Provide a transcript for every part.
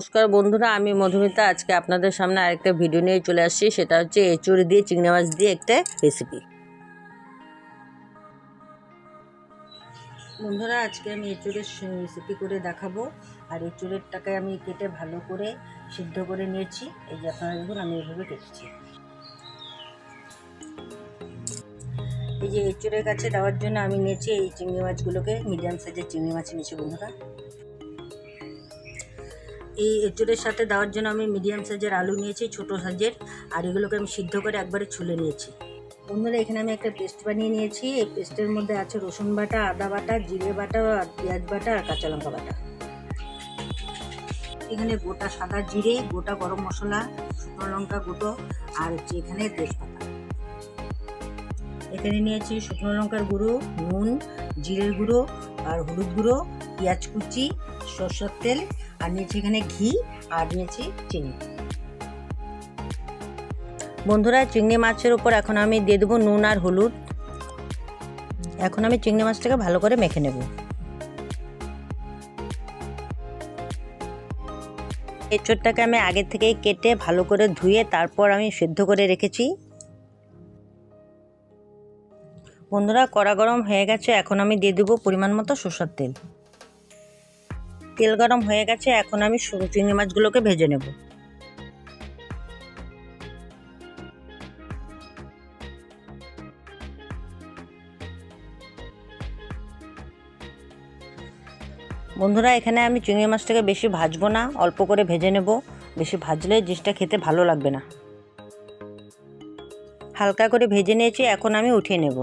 নমস্কার বন্ধুরা, আমি মধুমিতা। আজকে আপনাদের সামনে আরেকটা ভিডিও নিয়ে চলে আসছি। সেটা হচ্ছে এঁচুড়ি দিয়ে, চিংড়ি মাছ দিয়ে একটা রেসিপি বন্ধুরা, আজকে আমি এঁচুড়ের রেসিপি করে দেখাবো। আর এঁচুড়েরটাকে আমি কেটে ভালো করে সিদ্ধ করে নিয়েছি। এই যে আপনারা দেখুন, আমি এইভাবে কেটেছি। এই যে এঁচুড়ের কাছে দেওয়ার জন্য আমি নিয়েছি এই চিংড়ি মাছগুলোকে মিডিয়াম সাইজের চিংড়ি মাছ নিয়েছি বন্ধুরা। এই এঁচুড়ের সাথে দেওয়ার জন্য আমি মিডিয়াম সাইজের আলু নিয়েছি, ছোটো সাইজের আর এগুলোকে আমি সিদ্ধ করে একবারে ছুলে নিয়েছি। বন্ধুরা, এখানে আমি একটা পেস্ট বানিয়ে নিয়েছি। এই পেস্টের মধ্যে আছে রসুন বাটা, আদা বাটা, জিরে বাটা, আর পেঁয়াজ বাটা, আর কাঁচা লঙ্কা বাটা। এখানে গোটা সাদা জিরে, গোটা গরম মশলা, শুকনো লঙ্কা গুঁটো আর হচ্ছে এখানে তেজপাতা। এখানে নিয়েছি শুকনো লঙ্কার গুঁড়ো, নুন, জিরের গুঁড়ো, আর হলুদ গুঁড়ো, পেঁয়াজ কুচি সরষের তেল, আর নিয়েছি এখানে ঘি, আর নিয়েছি চিনি। বন্ধুরা, চিংড়ি মাছের উপর এখন আমি দিয়ে দেবো নুন আর হলুদ। এখন আমি চিংড়ি মাছটাকে ভালো করে মেখে নেব। এঁচোড়টাকে আমি আগে থেকেই কেটে ভালো করে ধুয়ে তারপর আমি সেদ্ধ করে রেখেছি। বন্ধুরা, কড়া গরম হয়ে গেছে, এখন আমি দিয়ে দেবো পরিমাণ মতো সর্ষের তেল। তেল গরম হয়ে গেছে, এখন আমি চিংড়ি মাছগুলোকে ভেজে নেব। বন্ধুরা, এখানে আমি চিংড়ি মাছটাকে বেশি ভাজবো না, অল্প করে ভেজে নেব। বেশি ভাজলে জিনিসটা খেতে ভালো লাগবে না। হালকা করে ভেজে নিয়েছি, এখন আমি উঠিয়ে নেব।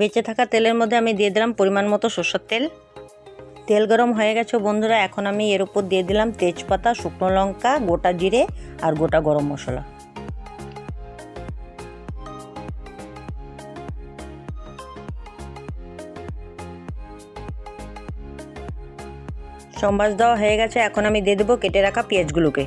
বেঁচে থাকা তেলের মধ্যে আমি দিয়ে দিলাম পরিমাণ মতো সর্ষের তেল। তেল গরম হয়ে গেছে বন্ধুরা, এখন আমি এর উপর দিয়ে দিলাম তেজপাতা, শুকনো লঙ্কা, গোটা জিরে আর গোটা গরম মশলা। সম্বাস দেওয়া হয়ে গেছে, এখন আমি দিয়ে দেবো কেটে রাখা পেঁয়াজগুলোকে।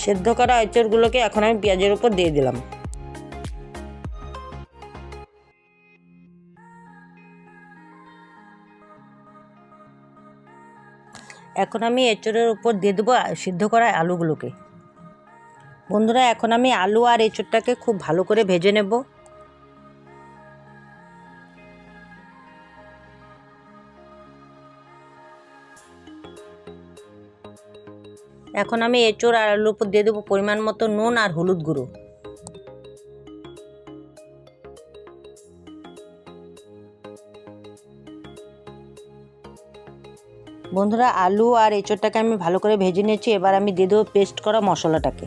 সেদ্ধ করা আইচড়গুলোকে এখন আমি পেঁয়াজের উপর দিয়ে দিলাম। এখন আমি এঁচড়ের উপর দিয়ে দেবো সিদ্ধ করা আলুগুলোকে। বন্ধুরা, এখন আমি আলু আর এঁচড়টাকে খুব ভালো করে ভেজে নেব। এখন আমি এঁচড় আর আলুর উপর দিয়ে দেবো পরিমাণ মতো নুন আর হলুদ গুঁড়ো। বন্ধুরা, আলু আর এঁচড়টাকে আমি ভালো করে ভেজে নিয়েছি, এবার আমি দিয়ে দেবো পেস্ট করা মশলাটাকে।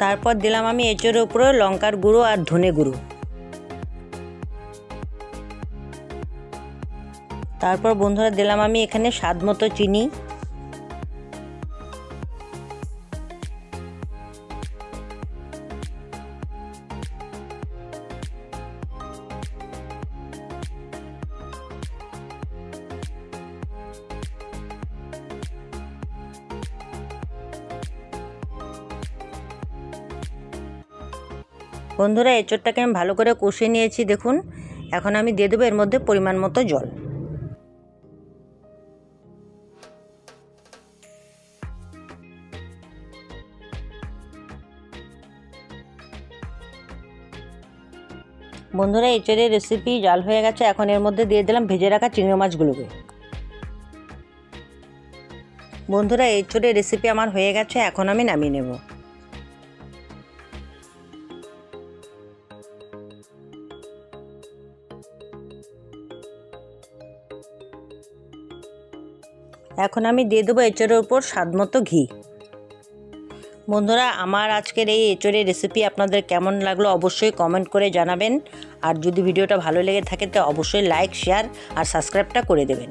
তারপর দিলাম আমি এঁচড়ের উপরে লঙ্কার গুঁড়ো আর ধনে গুঁড়ো। তারপর বন্ধুরা দিলাম আমি এখানে স্বাদ মতো চিনি। বন্ধুরা এঁচড়টাকে আমি ভালো করে কষিয়ে নিয়েছি, দেখুন। এখন আমি দিয়ে দেবো এর মধ্যে পরিমাণ মতো জল। বন্ধুরা এঁচড়ের রেসিপি জাল হয়ে গেছে। এখন এর মধ্যে দিয়ে দিলাম ভেজে রাখা চিংড়ি মাছগুলোকে। বন্ধুরা এঁচড়ের রেসিপি আমার হয়ে গেছে, এখন আমি নামিয়ে নেব। এখন আমি দিয়ে দেবো এঁচড়ের উপর স্বাদ মতো ঘি। বন্ধুরা, আমার আজকের এই এঁচড়ের রেসিপি আপনাদের কেমন লাগল অবশ্যই কমেন্ট করে জানাবেন। আর যদি ভিডিওটা ভালো লেগে থাকে, তো অবশ্যই লাইক শেয়ার আর সাবস্ক্রাইবটা করে দেবেন।